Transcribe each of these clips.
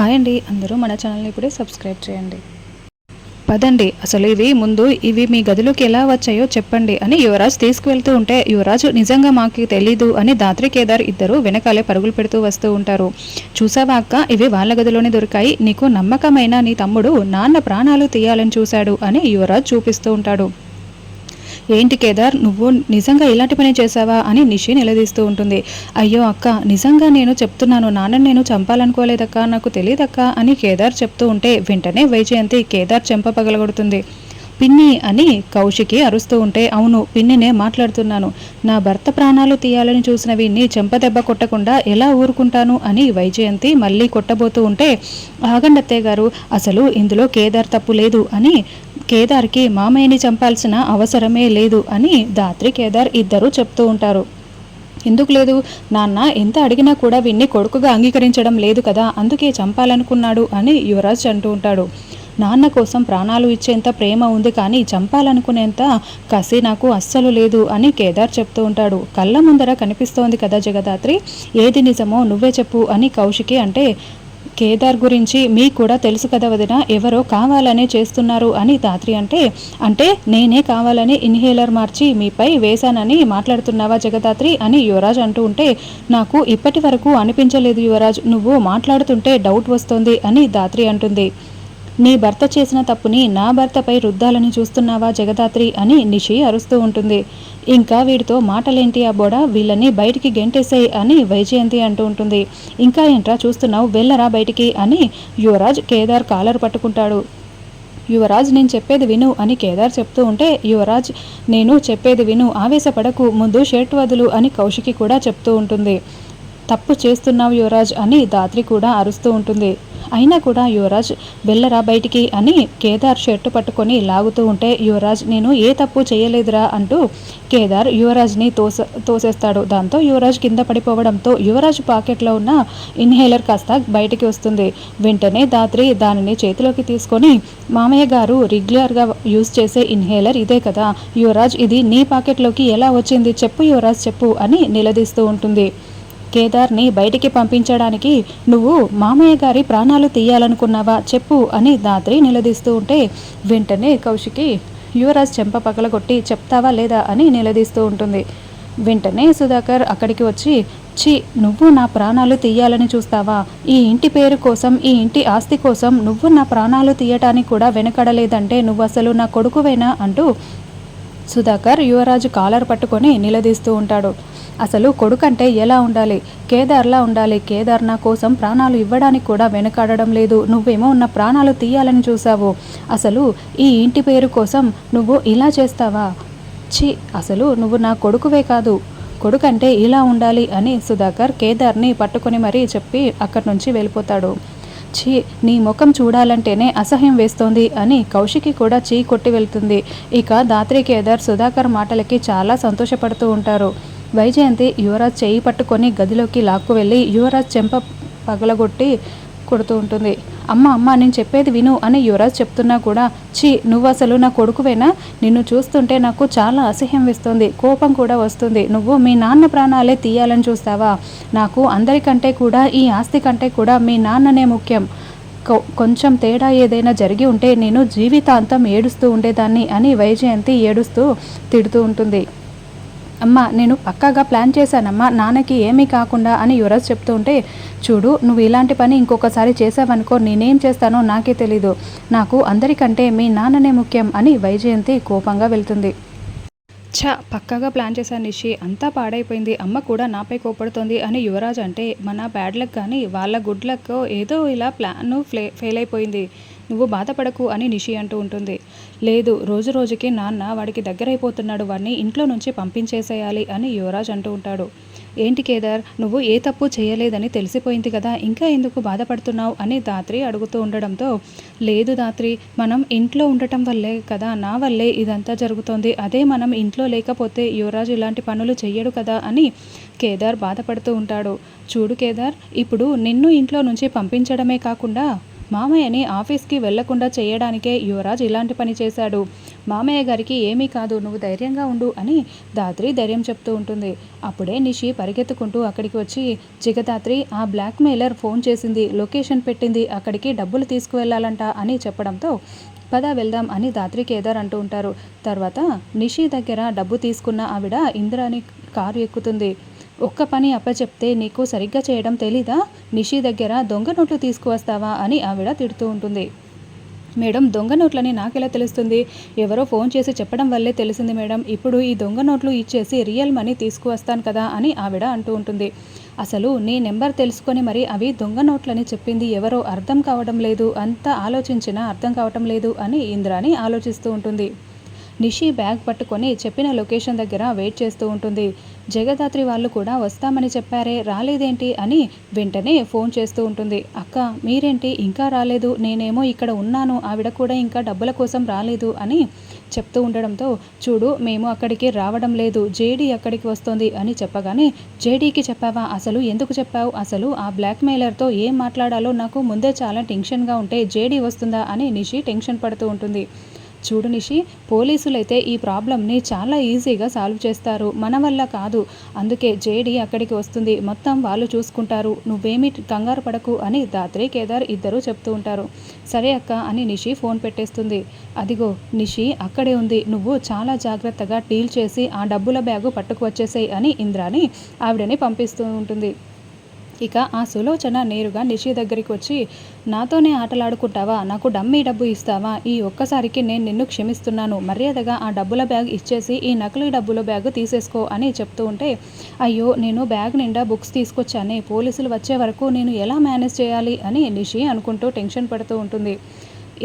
Hi అండి. అందరూ మన ఛానల్ని ఇప్పుడే సబ్స్క్రైబ్ చేయండి. పదండి. అసలు ఇవి ముందు ఇవి మీ గదిలోకి ఎలా వచ్చాయో చెప్పండి అని యువరాజ్ తీసుకువెళ్తూ ఉంటే యువరాజు నిజంగా మాకు తెలీదు అని దాత్రి కేదార్ ఇద్దరు వెనకాలే పరుగులు పెడుతూ వస్తూ ఉంటారు. చూసావా అక్క? ఇవి వాళ్ళ గదిలోనే దొరికాయి. నీకు నమ్మకమైన నీ తమ్ముడు నాన్న ప్రాణాలు తీయాలని చూశాడు అని యువరాజ్ చూపిస్తూ ఉంటాడు. ఏంటి కేదార్ నువ్వు నిజంగా ఇలాంటి పని చేశావా అని నిషి నిలదీస్తూ ఉంటుంది. అయ్యో అక్క నిజంగా నేను చెప్తున్నాను నాన్నని నేను చంపాలనుకోలేదక్క నాకు తెలియదక్క అని కేదార్ చెప్తూ ఉంటే వెంటనే వైజయంతి కేదార్ చెంప పగలగొడుతుంది. పిన్ని అని కౌశికి అరుస్తూ ఉంటే అవును పిన్నినే మాట్లాడుతున్నాను. నా భర్త ప్రాణాలు తీయాలని చూసిన వీన్ని చెంపదెబ్బ కొట్టకుండా ఎలా ఊరుకుంటాను అని వైజయంతి మళ్ళీ కొట్టబోతూ ఉంటే ఆగండత్తయ్య గారు అసలు ఇందులో కేదార్ తప్పు లేదు అని కేదార్కి మామయ్యని చంపాల్సిన అవసరమే లేదు అని దాత్రి కేదార్ ఇద్దరూ చెప్తూ ఉంటారు. ఎందుకు లేదు? నాన్న ఎంత అడిగినా కూడా విన్ని కొడుకుగా అంగీకరించడం లేదు కదా అందుకే చంపాలనుకున్నాడు అని యువరాజ్ అంటూ ఉంటాడు. నాన్న కోసం ప్రాణాలు ఇచ్చేంత ప్రేమ ఉంది కానీ చంపాలనుకునేంత కసి నాకు అస్సలు లేదు అని కేదార్ చెప్తూ ఉంటాడు. కళ్ళ ముందర కనిపిస్తోంది కదా జగదాత్రి ఏది నిజమో నువ్వే చెప్పు అని కౌశికి అంటే కేదార్ గురించి మీకు కూడా తెలుసు కదా వదిన ఎవరో కావాలనే చేస్తున్నారు అని తాత్రి అంటే అంటే నేనే కావాలని ఇన్హేలర్ మార్చి మీపై వేశానని మాట్లాడుతున్నావా జగదాత్రి అని యువరాజ్ అంటూ ఉంటే నాకు ఇప్పటి వరకు అనిపించలేదు యువరాజ్ నువ్వు మాట్లాడుతుంటే డౌట్ వస్తోంది అని దాత్రి అంటుంది. నీ భర్త చేసిన తప్పుని నా భర్తపై రుద్దాలని చూస్తున్నావా జగదాత్రి అని నిషి అరుస్తూ ఉంటుంది. ఇంకా వీడితో మాటలేంటి ఆ బోడ? వీళ్ళని బయటికి గెంటేసాయి అని వైజయంతి అంటూ ఉంటుంది. ఇంకా ఏంట్రా చూస్తున్నావు? వెళ్ళరా బయటికి అని యువరాజ్ కేదార్ కాలర్ పట్టుకుంటాడు. యువరాజ్ నేను చెప్పేది విను అని కేదార్ చెప్తూ ఉంటే యువరాజ్ నేను చెప్పేది విను ఆవేశపడకు ముందు షర్ట్ వదులు అని కౌశికి కూడా చెప్తూ ఉంటుంది. తప్పు చేస్తున్నావు యువరాజ్ అని దాత్రి కూడా అరుస్తూ ఉంటుంది. అయినా కూడా యువరాజ్ వెళ్ళరా బయటికి అని కేదార్ షర్టు పట్టుకొని లాగుతూ ఉంటే యువరాజ్ నేను ఏ తప్పు చేయలేదురా అంటూ కేదార్ యువరాజ్ని తోస తోసేస్తాడు. దాంతో యువరాజ్ కింద పడిపోవడంతో యువరాజ్ పాకెట్లో ఉన్న ఇన్హేలర్ కాస్త బయటికి వస్తుంది. వెంటనే దాత్రి దానిని చేతిలోకి తీసుకొని మామయ్య గారు రెగ్యులర్గా యూజ్ చేసే ఇన్హేలర్ ఇదే కదా. యువరాజ్ ఇది నీ పాకెట్లోకి ఎలా వచ్చింది? చెప్పు యువరాజ్ చెప్పు అని నిలదీస్తూ ఉంటుంది. కేదార్ని బయటికి పంపించడానికి నువ్వు మామయ్య గారి ప్రాణాలు తీయాలనుకున్నావా చెప్పు అని దాత్రి నిలదీస్తూ ఉంటే వెంటనే కౌశికి యువరాజ్ చెంప పగలగొట్టి చెప్తావా లేదా అని నిలదీస్తూ ఉంటుంది. వెంటనే సుధాకర్ అక్కడికి వచ్చి చి నువ్వు నా ప్రాణాలు తీయాలని చూస్తావా? ఈ ఇంటి పేరు కోసం ఈ ఇంటి ఆస్తి కోసం నువ్వు నా ప్రాణాలు తీయటానికి కూడా వెనకడలేదంటే నువ్వు అసలు నా కొడుకువేనా? అంటూ సుధాకర్ యువరాజు కాలర్ పట్టుకొని నిలదీస్తూ ఉంటాడు. అసలు కొడుకంటే ఎలా ఉండాలి? కేదార్లా ఉండాలి. కేదార్ నా కోసం ప్రాణాలు ఇవ్వడానికి కూడా వెనకాడడం లేదు. నువ్వేమో ఉన్న ప్రాణాలు తీయాలని చూసావు అసలు ఈ ఇంటి పేరు కోసం నువ్వు ఇలా చేస్తావా? ఛీ అసలు నువ్వు నా కొడుకువే కాదు. కొడుకంటే ఇలా ఉండాలి అని సుధాకర్ కేదార్ని పట్టుకొని మరీ చెప్పి అక్కడి నుంచి వెళ్ళిపోతాడు. ఛీ నీ ముఖం చూడాలంటేనే అసహ్యం వేస్తోంది అని కౌశికి కూడా చీ కొట్టి వెళ్తుంది. ఇక దాత్రి కేదార్ సుధాకర్ మాటలకి చాలా సంతోషపడుతూ ఉంటారు. వైజయంతి యువరాజ్ చేయి పట్టుకొని గదిలోకి లాక్కు వెళ్ళి యువరాజ్ చెంప పగలగొట్టి కొడుతూ ఉంటుంది. అమ్మ అమ్మ నేను చెప్పేది విను అని యువరాజ్ చెప్తున్నా కూడా ఛీ నువ్వు అసలు నా కొడుకువేనా? నిన్ను చూస్తుంటే నాకు చాలా అసహ్యం వేస్తుంది. కోపం కూడా వస్తుంది. నువ్వు మీ నాన్న ప్రాణాలే తీయాలని చూస్తావా? నాకు అందరికంటే కూడా ఈ ఆస్తి కంటే కూడా మీ నాన్ననే ముఖ్యం. కొంచెం తేడా ఏదైనా జరిగి ఉంటే నేను జీవితాంతం ఏడుస్తూ ఉండేదాన్ని అని వైజయంతి ఏడుస్తూ తిడుతూ ఉంటుంది. అమ్మా నేను పక్కాగా ప్లాన్ చేశానమ్మా నాన్నకి ఏమీ కాకుండా అని యువరాజ్ చెప్తూ ఉంటే చూడు నువ్వు ఇలాంటి పని ఇంకొకసారి చేసావనుకో నేనేం చేస్తానో నాకే తెలీదు. నాకు అందరికంటే మీ నాన్ననే ముఖ్యం అని వైజయంతి కోపంగా వెళ్తుంది. ఛ పక్కాగా ప్లాన్ చేశాను నిషి అంతా పాడైపోయింది అమ్మ కూడా నాపై కోపడుతోంది అని యువరాజ్ అంటే మన బ్యాడ్ లక్ కానీ వాళ్ళ గుడ్ లక్ ఏదో ఇలా ప్లాన్ ఫ్లే ఫెయిల్ అయిపోయింది నువ్వు బాధపడకు అని నిషి అంటూ ఉంటుంది. లేదు రోజు రోజుకి నాన్న వాడికి దగ్గరైపోతున్నాడు వాడిని ఇంట్లో నుంచి పంపించేసేయాలి అని యువరాజ్ అంటూ ఉంటాడు. ఏంటి కేదార్ నువ్వు ఏ తప్పు చేయలేదని తెలిసిపోయింది కదా ఇంకా ఎందుకు బాధపడుతున్నావు అని దాత్రి అడుగుతూ ఉండడంతో లేదు దాత్రి మనం ఇంట్లో ఉండటం వల్లే కదా నా వల్లే ఇదంతా జరుగుతోంది అదే మనం ఇంట్లో లేకపోతే యువరాజు ఇలాంటి పనులు చెయ్యడు కదా అని కేదార్ బాధపడుతూ ఉంటాడు. చూడు కేదార్ ఇప్పుడు నిన్ను ఇంట్లో నుంచి పంపించడమే కాకుండా మామయ్యని ఆఫీస్కి వెళ్ళకుండా చేయడానికే యువరాజ్ ఇలాంటి పని చేశాడు. మామయ్య గారికి ఏమీ కాదు నువ్వు ధైర్యంగా ఉండు అని దాత్రి ధైర్యం చెప్తూ ఉంటుంది. అప్పుడే నిషి పరిగెత్తుకుంటూ అక్కడికి వచ్చి జిగదాత్రి ఆ బ్లాక్ మెయిలర్ ఫోన్ చేసింది లొకేషన్ పెట్టింది అక్కడికి డబ్బులు తీసుకువెళ్ళాలంట అని చెప్పడంతో పద వెళ్దాం అని దాత్రి కేదార్ అంటూ ఉంటారు. తర్వాత నిషి దగ్గర డబ్బు తీసుకున్న ఆవిడ ఇంద్రాని కారు ఎక్కుతుంది. ఒక్క పని అప్పచెప్తే నీకు సరిగ్గా చేయడం తెలీదా? నిషి దగ్గర దొంగ నోట్లు తీసుకువస్తావా? అని ఆవిడ తిడుతూ ఉంటుంది. మేడం దొంగ నోట్లని నాకెలా తెలుస్తుంది? ఎవరో ఫోన్ చేసి చెప్పడం వల్లే తెలిసింది మేడం. ఇప్పుడు ఈ దొంగ నోట్లు ఇచ్చేసి రియల్ మనీ తీసుకువస్తాను కదా అని ఆవిడ అంటూ ఉంటుంది. అసలు నీ నెంబర్ తెలుసుకొని మరి అవి దొంగ నోట్లని చెప్పింది ఎవరో అర్థం కావడం లేదు. అంత ఆలోచించినా అర్థం కావటం లేదు అని ఇంద్రాని ఆలోచిస్తూ ఉంటుంది. నిషి బ్యాగ్ పట్టుకొని చెప్పిన లొకేషన్ దగ్గర వెయిట్ చేస్తూ ఉంటుంది. జగదాత్రి వాళ్ళు కూడా వస్తామని చెప్పారే రాలేదేంటి అని వెంటనే ఫోన్ చేస్తూ ఉంటుంది. అక్క మీరేంటి? ఇంకా రాలేదు. నేనేమో ఇక్కడ ఉన్నాను. ఆవిడ కూడా ఇంకా డబ్బుల కోసం రాలేదు అని చెప్తూ ఉండడంతో చూడు మేము అక్కడికి రావడం లేదు. జేడీ అక్కడికి వస్తుంది అని చెప్పగానే జేడీకి చెప్పావా? అసలు ఎందుకు చెప్పావు? అసలు ఆ బ్లాక్మెయిలర్తో ఏం మాట్లాడాలో నాకు ముందే చాలా టెన్షన్గా ఉంటే జేడీ వస్తుందా అని నిషి టెన్షన్ పడుతూ ఉంటుంది. చూడు నిషి పోలీసులైతే ఈ ప్రాబ్లమ్ని చాలా ఈజీగా సాల్వ్ చేస్తారు. మన వల్ల కాదు. అందుకే జేడి అక్కడికి వస్తుంది. మొత్తం వాళ్ళు చూసుకుంటారు. నువ్వేమి కంగారు పడకు అని దాత్రి కేదార్ ఇద్దరు చెప్తూ ఉంటారు. సరే అక్క అని నిషి ఫోన్ పెట్టేస్తుంది. అదిగో నిషి అక్కడే ఉంది. నువ్వు చాలా జాగ్రత్తగా డీల్ చేసి ఆ డబ్బుల బ్యాగు పట్టుకు వచ్చేసేయి అని ఇంద్రాని ఆవిడని పంపిస్తూ ఉంటుంది. ఇక ఆ సులోచన నేరుగా నిషి దగ్గరికి వచ్చి నాతోనే ఆటలాడుకుంటావా? నాకు డమ్మీ డబ్బు ఇస్తావా? ఈ ఒక్కసారికి నేను నిన్ను క్షమిస్తున్నాను. మర్యాదగా ఆ డబ్బుల బ్యాగ్ ఇచ్చేసి ఈ నకిలీ డబ్బుల బ్యాగ్ తీసేసుకో అని చెప్తూ ఉంటే అయ్యో నేను బ్యాగ్ నిండా బుక్స్ తీసుకొచ్చానే. పోలీసులు వచ్చే వరకు నేను ఎలా మేనేజ్ చేయాలి? అని నిషి అనుకుంటూ టెన్షన్ పడుతూ ఉంటుంది.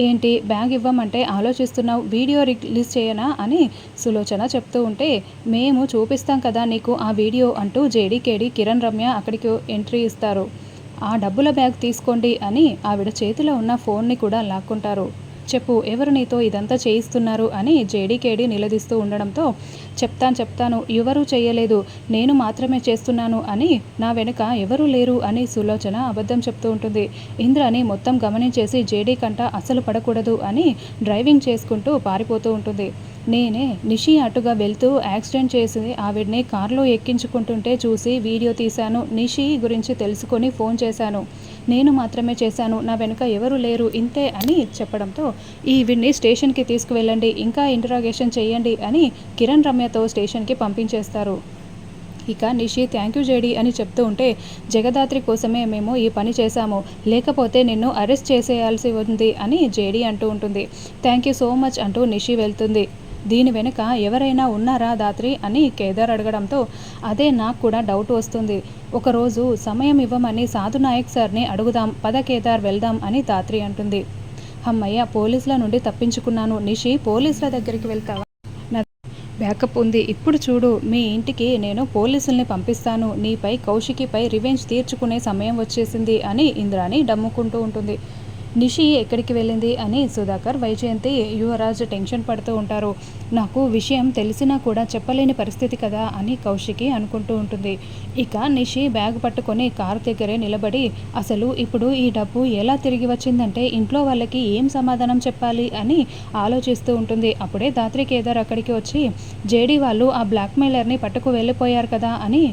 ఏంటి బ్యాగ్ ఇవ్వమంటే ఆలోచిస్తున్నావు వీడియో రిలీజ్ చేయనా అని సులోచన చెప్తూ ఉంటే మేము చూపిస్తాం కదా నీకు ఆ వీడియో అంటూ జేడీకేడి కిరణ్ రమ్య అక్కడికి ఎంట్రీ ఇస్తారు. ఆ డబ్బుల బ్యాగ్ తీసుకోండి అని ఆవిడ చేతిలో ఉన్న ఫోన్ని కూడా లాక్కుంటారు. చెప్పు ఎవరు నీతో ఇదంతా చేయిస్తున్నారు అని జేడీకేడి నిలదీస్తూ ఉండడంతో చెప్తాను చెప్తాను ఎవరూ చేయలేదు నేను మాత్రమే చేస్తున్నాను అని నా వెనుక ఎవరూ లేరు అని సులోచన అబద్ధం చెప్తూ ఉంటుంది. ఇంద్రాని మొత్తం గమనించేసి జేడీ కంట అసలు పడకూడదు అని డ్రైవింగ్ చేసుకుంటూ పారిపోతూ ఉంటుంది. నేనే నిషి అటుగా వెళ్తూ యాక్సిడెంట్ చేసి ఆవిడ్ని కారులో ఎక్కించుకుంటుంటే చూసి వీడియో తీశాను. నిషి గురించి తెలుసుకొని ఫోన్ చేశాను. నేను మాత్రమే చేశాను. నా వెనుక ఎవరు లేరు. ఇంతే అని చెప్పడంతో ఈవిడ్ని స్టేషన్కి తీసుకువెళ్ళండి. ఇంకా ఇంటరాగేషన్ చేయండి అని కిరణ్ రమ్యతో స్టేషన్కి పంపించేస్తారు. ఇక నిషి థ్యాంక్ యూ జేడి అని చెప్తూ ఉంటే జగదాత్రి కోసమే మేము ఈ పని చేశాము. లేకపోతే నిన్ను అరెస్ట్ చేసేయాల్సి ఉంది అని జేడి అంటూ ఉంటుంది. థ్యాంక్ యూ సో మచ్ అంటూ నిషి వెళ్తుంది. దీని వెనుక ఎవరైనా ఉన్నారా దాత్రి అని కేదార్ అడగడంతో అదే నాకు కూడా డౌట్ వస్తుంది. ఒకరోజు సమయం ఇవ్వమని సాధు నాయక్ సార్ని అడుగుదాం పద కేదార్ వెళ్దాం అని దాత్రి అంటుంది. అమ్మయ్య పోలీసుల నుండి తప్పించుకున్నాను. నిషి పోలీసుల దగ్గరికి వెళ్తావా? నా బ్యాకప్ ఉంది. ఇప్పుడు చూడు. మీ ఇంటికి నేను పోలీసుల్ని పంపిస్తాను. నీపై కౌశికిపై రివెంజ్ తీర్చుకునే సమయం వచ్చేసింది అని ఇంద్రాని డమ్ముకుంటూ ఉంటుంది. నిషి ఎక్కడికి వెళ్ళింది అని సుధాకర్ వైజయంతి యువరాజ్ టెన్షన్ పడుతూ ఉంటారు. నాకు విషయం తెలిసినా కూడా చెప్పలేని పరిస్థితి కదా అని కౌశికి అనుకుంటూ ఉంటుంది. ఇక నిషి బ్యాగ్ పట్టుకొని కారు దగ్గరే నిలబడి అసలు ఇప్పుడు ఈ డబ్బు ఎలా తిరిగి వచ్చిందంటే ఇంట్లో వాళ్ళకి ఏం సమాధానం చెప్పాలి అని ఆలోచిస్తూ ఉంటుంది. అప్పుడే దాత్రి కేదార్ అక్కడికి వచ్చి జేడీ వాళ్ళు ఆ బ్లాక్మెయిలర్ని పట్టుకు వెళ్ళిపోయారు కదా అని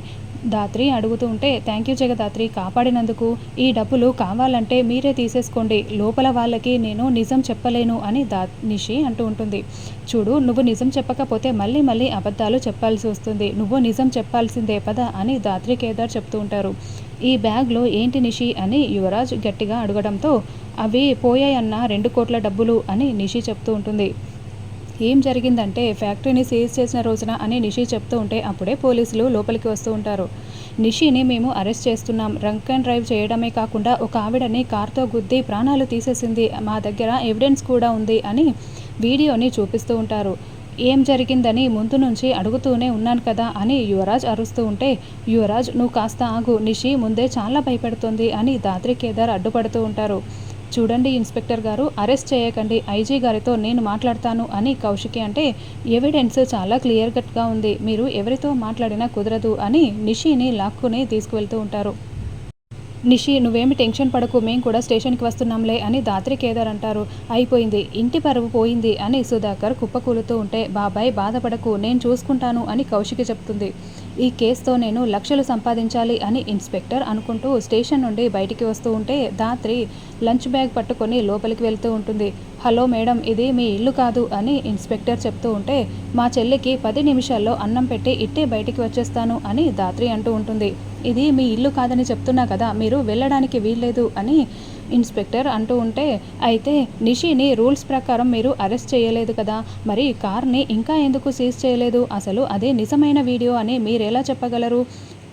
దాత్రి అడుగుతూ ఉంటే థ్యాంక్ యూ జగదాత్రి కాపాడినందుకు. ఈ డబ్బులు కావాలంటే మీరే తీసేసుకోండి. లోపల వాళ్ళకి నేను నిజం చెప్పలేను అని దా నిషి అంటూ ఉంటుంది. చూడు నువ్వు నిజం చెప్పకపోతే మళ్ళీ మళ్ళీ అబద్ధాలు చెప్పాల్సి వస్తుంది. నువ్వు నిజం చెప్పాల్సిందే పద అని దాత్రి కేదార్ చెప్తూ ఉంటారు. ఈ బ్యాగ్లో ఏంటి నిషి? అని యువరాజ్ గట్టిగా అడగడంతో అవి పోయాయన్న రెండు కోట్ల డబ్బులు అని నిషి చెప్తూ ఉంటుంది. ఏం జరిగిందంటే ఫ్యాక్టరీని సీజ్ చేసిన రోజున అని నిషి చెప్తూ ఉంటే అప్పుడే పోలీసులు లోపలికి వస్తూ ఉంటారు. నిషిని మేము అరెస్ట్ చేస్తున్నాం. రంక్ అండ్ డ్రైవ్ చేయడమే కాకుండా ఒక ఆవిడని కార్తో గుద్ది ప్రాణాలు తీసేసింది. మా దగ్గర ఎవిడెన్స్ కూడా ఉంది అని వీడియోని చూపిస్తూ ఉంటారు. ఏం జరిగిందని ముందు నుంచి అడుగుతూనే ఉన్నాను కదా అని యువరాజ్ అరుస్తూ ఉంటే యువరాజ్ నువ్వు కాస్త ఆగు. నిషి ముందే చాలా భయపెడుతుంది అని దాత్రి కేదార్ అడ్డుపడుతూ ఉంటారు. చూడండి ఇన్స్పెక్టర్ గారు అరెస్ట్ చేయకండి ఐజీ గారితో నేను మాట్లాడతాను అని కౌశికి అంటే ఎవిడెన్స్ చాలా క్లియర్ కట్గా ఉంది మీరు ఎవరితో మాట్లాడినా కుదరదు అని నిషిని లాక్కుని తీసుకువెళ్తూ ఉంటారు. నిషి నువ్వేమి టెన్షన్ పడకు మేం కూడా స్టేషన్కి వస్తున్నాంలే అని దాత్రి కేదార్ అంటారు. అయిపోయింది ఇంటి పరువు పోయింది అని సుధాకర్ కుప్పకూలుతూ ఉంటే బాబాయ్ బాధపడకు నేను చూసుకుంటాను అని కౌశికి చెప్తుంది. ఈ కేసుతో నేను లక్షలు సంపాదించాలి అని ఇన్స్పెక్టర్ అనుకుంటూ స్టేషన్ నుండి బయటికి వస్తూ ఉంటే దాత్రి లంచ్ బ్యాగ్ పట్టుకొని లోపలికి వెళ్తూ ఉంటుంది. హలో మేడం ఇది మీ ఇల్లు కాదు అని ఇన్స్పెక్టర్ చెప్తూ ఉంటే మా చెల్లికి పది నిమిషాల్లో అన్నం పెట్టి ఇట్టే బయటికి వచ్చేస్తాను అని దాత్రి అంటూ ఉంటుంది. ఇది మీ ఇల్లు కాదని చెప్తున్నా కదా మీరు వెళ్ళడానికి వీల్లేదు అని ఇన్స్పెక్టర్ అంటూ ఉంటే అయితే నిషిని రూల్స్ ప్రకారం మీరు అరెస్ట్ చేయలేదు కదా మరి కార్ని ఇంకా ఎందుకు సీజ్ చేయలేదు? అసలు అదే నిజమైన వీడియో అని మీరు ఎలా చెప్పగలరు?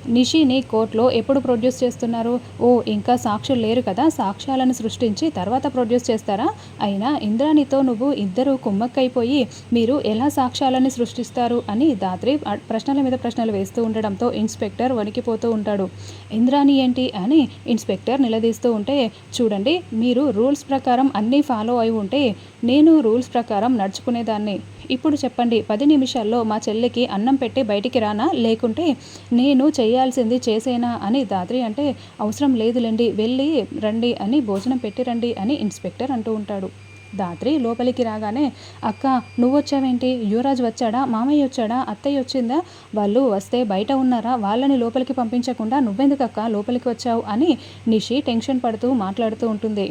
నిషిని కోర్టులో ఎప్పుడు ప్రొడ్యూస్ చేస్తున్నారు? ఓ ఇంకా సాక్షులు లేరు కదా. సాక్ష్యాలను సృష్టించి తర్వాత ప్రొడ్యూస్ చేస్తారా? అయినా ఇంద్రాణితో నువ్వు ఇద్దరు కుమ్మక్కైపోయి మీరు ఎలా సాక్ష్యాలను సృష్టిస్తారు? అని దాత్రి ప్రశ్నల మీద ప్రశ్నలు వేస్తూ ఉండడంతో ఇన్స్పెక్టర్ వణికిపోతూ ఉంటాడు. ఇంద్రాణి ఏంటి అని ఇన్స్పెక్టర్ నిలదీస్తూ ఉంటే చూడండి మీరు రూల్స్ ప్రకారం అన్నీ ఫాలో అయి ఉంటే నేను రూల్స్ ప్రకారం నడుచుకునేదాన్ని. ఇప్పుడు చెప్పండి పది నిమిషాల్లో మా చెల్లికి అన్నం పెట్టి బయటికి రానా? లేకుంటే నేను చేయాల్సింది చేసేనా? అని దాత్రి అంటే అవసరం లేదులేండి వెళ్ళి రండి అని భోజనం పెట్టి రండి అని ఇన్స్పెక్టర్ అంటూ ఉంటాడు. దాత్రి లోపలికి రాగానే అక్క నువ్వు వచ్చావేంటి యువరాజ్ వచ్చాడా? మామయ్య వచ్చాడా? అత్తయ్య వచ్చిందా? వాళ్ళు వస్తే బయట ఉన్నారా? వాళ్ళని లోపలికి పంపించకుండా నువ్వెందుకు అక్క లోపలికి వచ్చావు? అని నిషి టెన్షన్ పడుతూ మాట్లాడుతూ ఉంటుంది.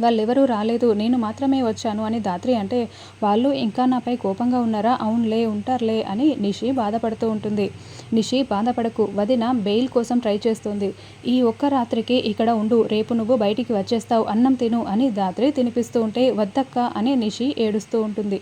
వాళ్ళెవరూ రాలేదు నేను మాత్రమే వచ్చాను అని దాత్రి అంటే వాళ్ళు ఇంకా నాపై కోపంగా ఉన్నారా? అవునులే ఉంటారులే అని నిషి బాధపడుతూ ఉంటుంది. నిషి బాధపడకు వదిన బెయిల్ కోసం ట్రై చేస్తుంది. ఈ ఒక్క రాత్రికి ఇక్కడ ఉండు రేపు నువ్వు బయటికి వచ్చేస్తావు అన్నం తిను అని దాత్రి తినిపిస్తూ ఉంటే వద్దక్క అని నిషి ఏడుస్తూ ఉంటుంది.